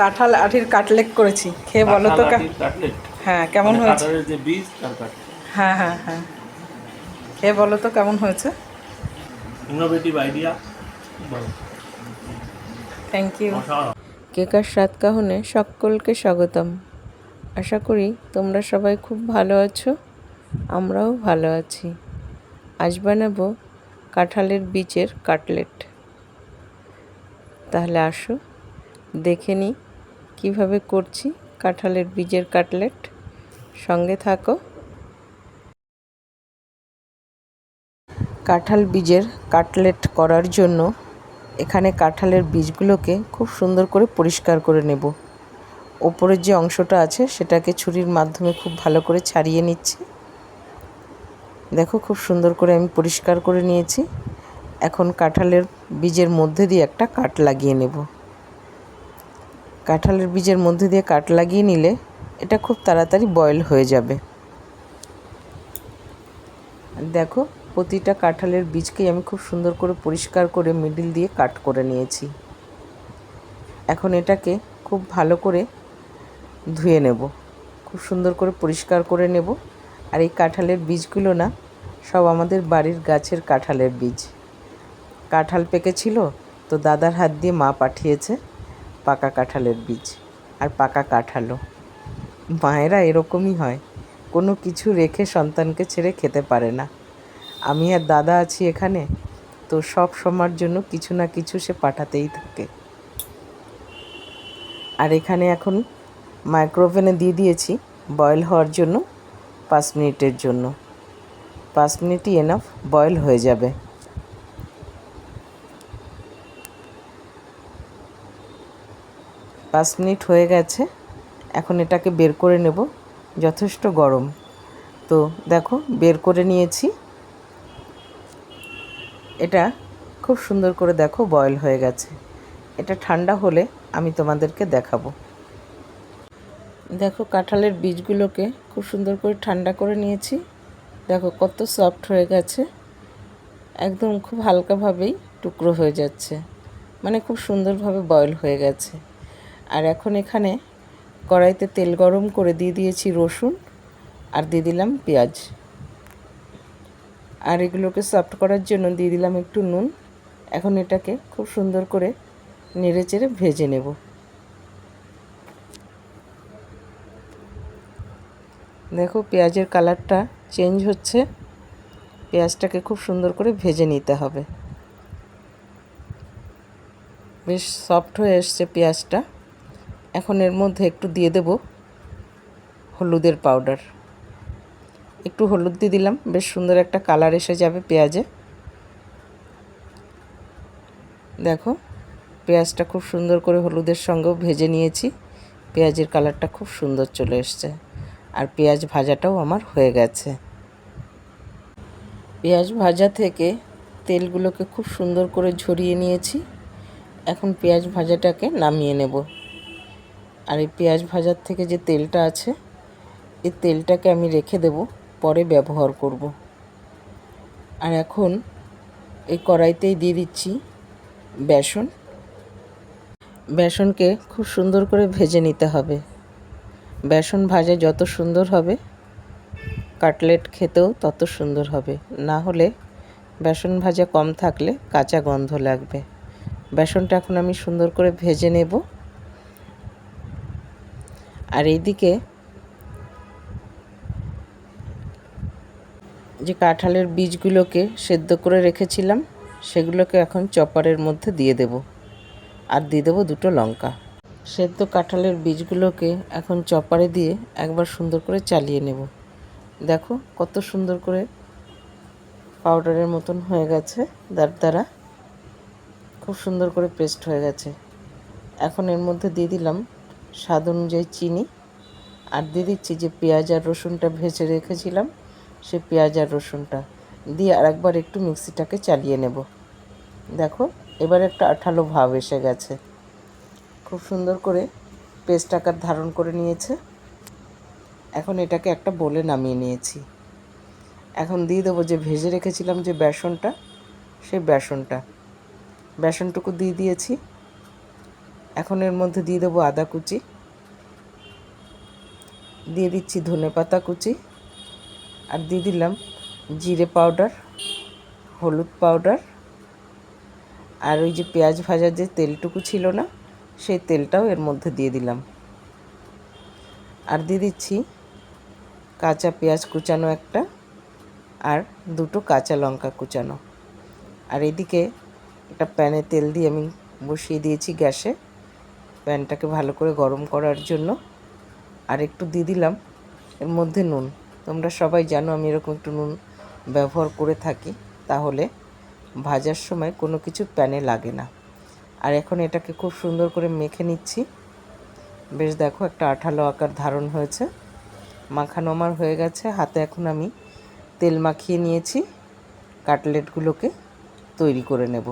কাঁঠাল আঠির কাটলেট করেছি। খেয়ে বলো তো হ্যাঁ কেমন মানে হয়েছে? কাঁঠালের যে বীজ তার কাটলেট। হ্যাঁ হ্যাঁ হ্যাঁ। খেয়ে বলো তো কেমন হয়েছে? ইনোভেটিভ আইডিয়া থ্যাংক ইউ কেকার স্বাদ কাহনে সকলকে স্বাগতম। আশা করি তোমরা সবাই খুব ভালো আছো আমরাও ভালো আছি। আজ বানাবো কাঁঠালের বীজের কাটলেট। তাহলে আসো দেখে নিই কীভাবে করছি কাঁঠালের বীজের কাটলেট? সঙ্গে থাকো। কাঁঠাল বীজের কাটলেট করার জন্য এখানে কাঁঠালের বীজগুলোকে খুব সুন্দর করে পরিষ্কার করে নেব। ওপরের যে অংশটা আছে সেটাকে ছুরির মাধ্যমে খুব ভালো করে ছাড়িয়ে নিচ্ছি। দেখো খুব সুন্দর করে আমি পরিষ্কার করে নিয়েছি। এখন কাঁঠালের বীজের মধ্যে দিয়ে একটা কাট লাগিয়ে নেব। কাঁঠালের বীজের মধ্যে দিয়ে কাট লাগিয়ে নিলে এটা খুব তাড়াতাড়ি বয়েল হয়ে যাবে। দেখো, প্রতিটা কাঁঠালের বীজকেই আমি খুব সুন্দর করে পরিষ্কার করে মিডিল দিয়ে কাট করে নিয়েছি। এখন এটাকে খুব ভালো করে ধুয়ে নেব। খুব সুন্দর করে পরিষ্কার করে নেব। আর এই কাঁঠালের বীজগুলো না, সব আমাদের বাড়ির গাছের কাঁঠালের বীজ। কাঁঠাল পেকেছিল, তো দাদার হাত দিয়ে মা পাঠিয়েছে। পাকা কাঁঠালের বীজ। আর পাকা কাঁঠালও। মায়েরা এরকমই হয়। কোনো কিছু রেখে সন্তানকে ছেড়ে খেতে পারে না। আমি আর দাদা আছি এখানে, তো সব সময়ের জন্য কিছু না কিছু সে পাঠাতেই থাকে। আর এখানে এখন মাইক্রোওভেনে দিয়ে দিয়েছি বয়েল হওয়ার জন্য, পাঁচ মিনিটের জন্য। পাঁচ মিনিটই এনাফ বয়েল হয়ে যাবে। পাঁচ মিনিট হয়ে গেছে। এখন এটাকে বের করে নেব। যথেষ্ট গরম। তো দেখো, বের করে নিয়েছি। এটা খুব সুন্দর করে দেখো বয়েল হয়ে গেছে। এটা ঠান্ডা হলে আমি তোমাদেরকে দেখাবো। দেখো, কাঁঠালের বীজগুলোকে খুব সুন্দর করে ঠান্ডা করে নিয়েছি। দেখো, কত সফট হয়ে গেছে। একদম খুব হালকাভাবেই টুকরো হয়ে যাচ্ছে। মানে খুব সুন্দরভাবে বয়েল হয়ে গেছে। আর এখন এখানে কড়াইতে তেল গরম করে দিয়ে দিয়েছি রসুন আর দিয়ে দিলাম পেঁয়াজ। আর এগুলোকে সফট করার জন্য দিয়ে দিলাম একটু নুন। এখন এটাকে খুব সুন্দর করে নেড়ে চেড়ে ভেজে নেব। দেখো পেঁয়াজের কালারটা চেঞ্জ হচ্ছে। পেঁয়াজটাকে খুব সুন্দর করে ভেজে নিতে হবে। বেশ সফট হয়ে এসছে পেঁয়াজটা। এখন এর মধ্যে একটু দিয়ে দেব হলুদের পাউডার। একটু হলুদ দিয়ে দিলাম, বেশ সুন্দর একটা কালার এসে যাবে পেঁয়াজে। দেখো, পেঁয়াজটা খুব সুন্দর করে হলুদের সঙ্গেও ভেজে নিয়েছি। পেঁয়াজের কালারটা খুব সুন্দর চলে এসছে। আর পেঁয়াজ ভাজাটাও আমার হয়ে গেছে। পেঁয়াজ ভাজা থেকে তেলগুলোকে খুব সুন্দর করে ঝরিয়ে নিয়েছি। এখন পেঁয়াজ ভাজাটাকে নামিয়ে নেব। আর এই পেঁয়াজ ভাজার থেকে যে তেলটা আছে, এই তেলটাকে আমি রেখে দেব, পরে ব্যবহার করব। আর এখন এই কড়াইতেই দিয়ে দিচ্ছি বেসন। বেসনকে খুব সুন্দর করে ভেজে নিতে হবে। বেসন ভাজা যত সুন্দর হবে, কাটলেট খেতেও তত সুন্দর হবে। না হলে বেসন ভাজা কম থাকলে কাঁচা গন্ধ লাগবে। বেসনটা এখন আমি সুন্দর করে ভেজে নেব। আর এইদিকে যে কাঁঠালের বীজগুলোকে সেদ্ধ করে রেখেছিলাম, সেগুলোকে এখন চপারের মধ্যে দিয়ে দেব। আর দিয়ে দেবো দুটো লঙ্কা। সেদ্ধ কাঁঠালের বীজগুলোকে এখন চপারে দিয়ে একবার সুন্দর করে চালিয়ে নেব। দেখো কত সুন্দর করে পাউডারের মতন হয়ে গেছে দাঁড় দ্বারা। খুব সুন্দর করে পেস্ট হয়ে গেছে। এখন এর মধ্যে দিয়ে দিলাম স্বাদ অনুযায়ী চিনি। আর দিয়ে দিচ্ছি যে পেঁয়াজ আর রসুনটা ভেজে রেখেছিলাম, সে পেঁয়াজ আর রসুনটা। দিয়ে আরেকবার একটু মিক্সিটাকে চালিয়ে নেব। দেখো, এবার একটা আঠালো ভাব এসে গেছে। খুব সুন্দর করে পেস্ট আকার ধারণ করে নিয়েছে। এখন এটাকে একটা বলে নামিয়ে নিয়েছি। এখন দিয়ে দেবো যে ভেজে রেখেছিলাম যে বেসনটা সেই বেসনটা। বেসনটুকু দিয়ে দিয়েছি। এখন এর মধ্যে দিয়ে দেবো আদা কুচি। দিয়ে দিচ্ছি ধনে পাতা কুচি। আর দিয়ে দিলাম জিরে পাউডার, হলুদ পাউডার। আর ওই যে পেঁয়াজ ভাজার যে তেলটুকু ছিল না, সেই তেলটাও এর মধ্যে দিয়ে দিলাম। আর দিয়ে দিচ্ছি কাঁচা পেঁয়াজ কুচানো একটা আর দুটো কাঁচা লঙ্কা কুচানো। আর এদিকে একটা প্যানে তেল দিয়ে আমি বসিয়ে দিয়েছি গ্যাসে। প্যানটাকে ভালো করে গরম করার জন্য আর একটু দিয়ে দিলাম এর মধ্যে নুন। তোমরা সবাই জানো আমি এরকম একটু নুন ব্যবহার করে থাকি, তাহলে ভাজার সময় কোনো কিছু প্যানে লাগে না। আর এখন এটাকে খুব সুন্দর করে মেখে নিচ্ছি। বেশ দেখো একটা আঠালো আকার ধারণ হয়েছে। মাখানো আমার হয়ে গেছে। হাতে এখন আমি তেল মাখিয়ে নিয়েছি। কাটলেটগুলোকে তৈরি করে নেব।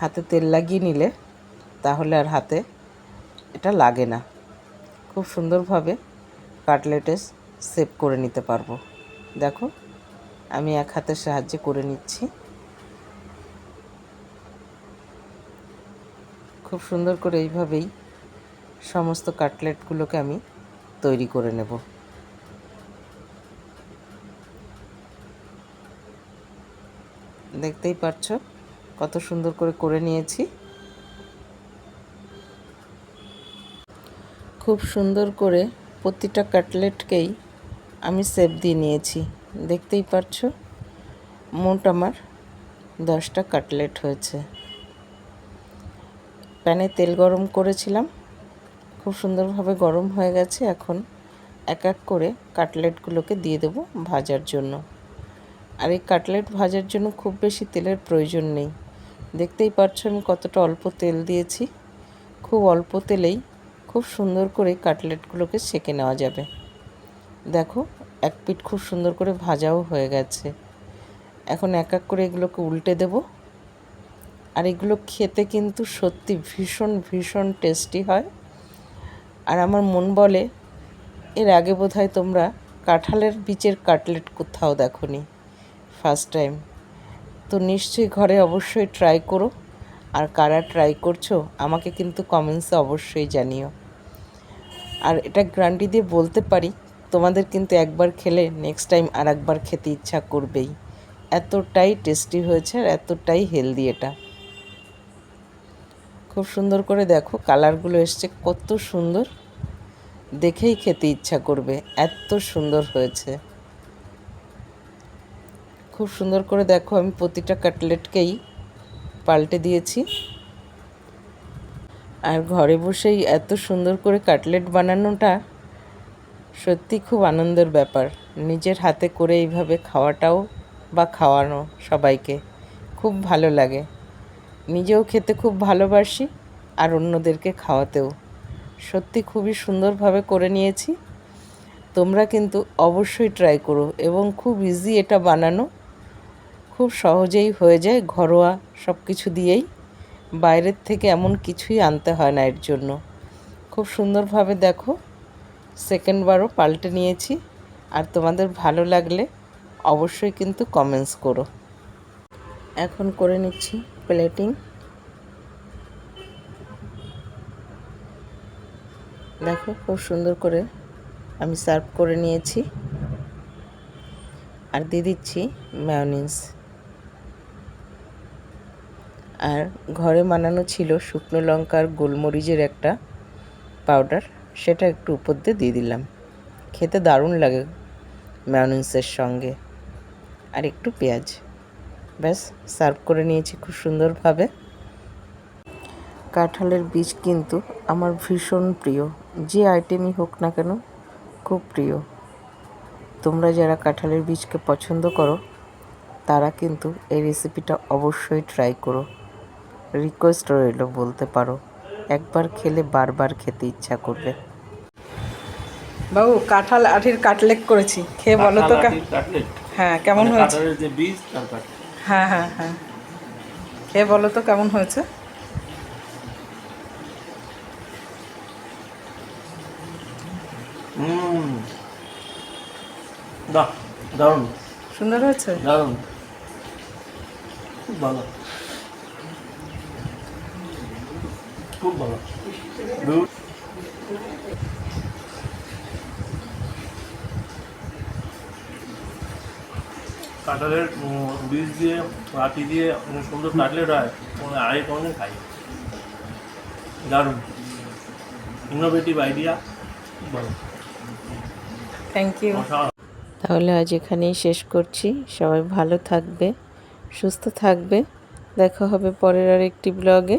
হাতে তেল লাগিয়ে নিলে তাহলে আর হাতে এটা লাগে না। খুব সুন্দরভাবে কাটলেটে সেভ করে নিতে পারব। দেখো, আমি এক হাতের সাহায্যে করে নিচ্ছি। খুব সুন্দর করে এইভাবেই সমস্ত কাটলেটগুলোকে আমি তৈরি করে নেব। দেখতেই পাচ্ছ কত সুন্দর করে করে নিয়েছি। খুব সুন্দর করে প্রতিটা কাটলেটকেই আমি সেপ দিয়ে নিয়েছি। দেখতেই পাচ্ছ মোট আমার দশটা কাটলেট হয়েছে। প্যানে তেল গরম করেছিলাম। খুব সুন্দরভাবে গরম হয়ে গেছে। এখন এক এক করে কাটলেটগুলোকে দিয়ে দেবো ভাজার জন্য। আর এই কাটলেট ভাজার জন্য খুব বেশি তেলের প্রয়োজন নেই। দেখতেই পাচ্ছ আমি কতটা অল্প তেল দিয়েছি। খুব অল্প তেলেই খুব সুন্দর করে কাটলেটগুলোকে সেকে নেওয়া যাবে। দেখো, এক পিঠ খুব সুন্দর করে ভাজাও হয়ে গেছে। এখন এক এক করে এগুলোকে উল্টে দেব। আর এগুলো খেতে কিন্তু সত্যি ভীষণ ভীষণ টেস্টি হয়। আর আমার মন বলে, এর আগে বোধহয় তোমরা কাঁঠালের বীজের কাটলেট কোথাও দেখোনি। First time. তো নিশ্চয়ই ঘরে অবশ্যই ট্রাই করো। আর কারা ট্রাই করছ, আমাকে কিন্তু কমেন্টসে অবশ্যই জানিও। আর এটা গ্যারান্টি দিয়ে বলতে পারি, তোমাদের কিন্তু একবার খেলে নেক্সট টাইম আর একবার খেতে ইচ্ছা করবেই। এতটাই টেস্টি হয়েছে আর এতটাই হেলদি এটা। খুব সুন্দর করে দেখো কালারগুলো এসছে কত সুন্দর। দেখেই খেতে ইচ্ছা করবে, এত সুন্দর হয়েছে। খুব সুন্দর করে দেখো, আমি প্রতিটা কাটলেটকেই পাল্টে দিয়েছি। আর ঘরে বসেই এত সুন্দর করে কাটলেট বানানোটা সত্যি খুব আনন্দের ব্যাপার। নিজের হাতে করে এইভাবে খাওয়াটাও বা খাওয়ানো সবাইকে খুব ভালো লাগে। নিজেও খেতে খুব ভালোবাসি আর অন্যদেরকে খাওয়াতেও। সত্যি খুবই সুন্দরভাবে করে নিয়েছি। তোমরা কিন্তু অবশ্যই ট্রাই করো এবং খুব ইজি এটা বানানো। খুব সহজেই হয়ে যায় ঘরোয়া সব কিছু দিয়েই। বাইরের থেকে এমন কিছুই আনতে হয় না এর জন্য। খুব সুন্দরভাবে দেখো সেকেন্ডবারও পাল্টে নিয়েছি। আর তোমাদের ভালো লাগলে অবশ্যই কিন্তু কমেন্টস করো। এখন করে নিচ্ছি প্লেটিং দেখো, খুব সুন্দর করে আমি সার্ভ করে নিয়েছি। আর দিয়ে দিচ্ছি ম্যায়োনিজ আর ঘরে বানানো ছিল শুকনো লঙ্কার গোলমরিচের একটা পাউডার, সেটা একটু উপর দিয়ে দিয়ে দিলাম। খেতে দারুণ লাগে ম্যায়োনিজের সঙ্গে। আর একটু পেঁয়াজ। ব্যাস সার্ভ করে নিয়েছি খুব সুন্দরভাবে। কাঁঠালের বীজ কিন্তু আমার ভীষণ প্রিয়। যে আইটেমই হোক না কেন, খুব প্রিয়। তোমরা যারা কাঁঠালের বীজকে পছন্দ করো, তারা কিন্তু এই রেসিপিটা অবশ্যই ট্রাই করো। রিকোয়েস্ট রইল বলতে পারো। একবার খেলে বারবার খেতে ইচ্ছা করবে। বাবু কাঁঠাল আঠির কাটলেট করেছি। খেয়ে বলো তো হ্যাঁ কেমন মানে হয়েছে? হ্যাঁ হ্যাঁ হ্যাঁ। খেয়ে বলো তো কেমন হয়েছে? দারুণ। সুন্দর হয়েছে? দারুণ। খুব ভালো। খুব ভালো Good. কাঁঠালের বীজ দিয়ে রাতি দিয়ে সুন্দর কাটলেট হয় আগে কোনোদিন খাই। দারুণ। ইনোভেটিভ আইডিয়া ভালো থ্যাংক ইউ তাহলে আজ এখানেই শেষ করছি। সবাই ভালো থাকবে সুস্থ থাকবে। দেখা হবে পরের আর একটি ব্লগে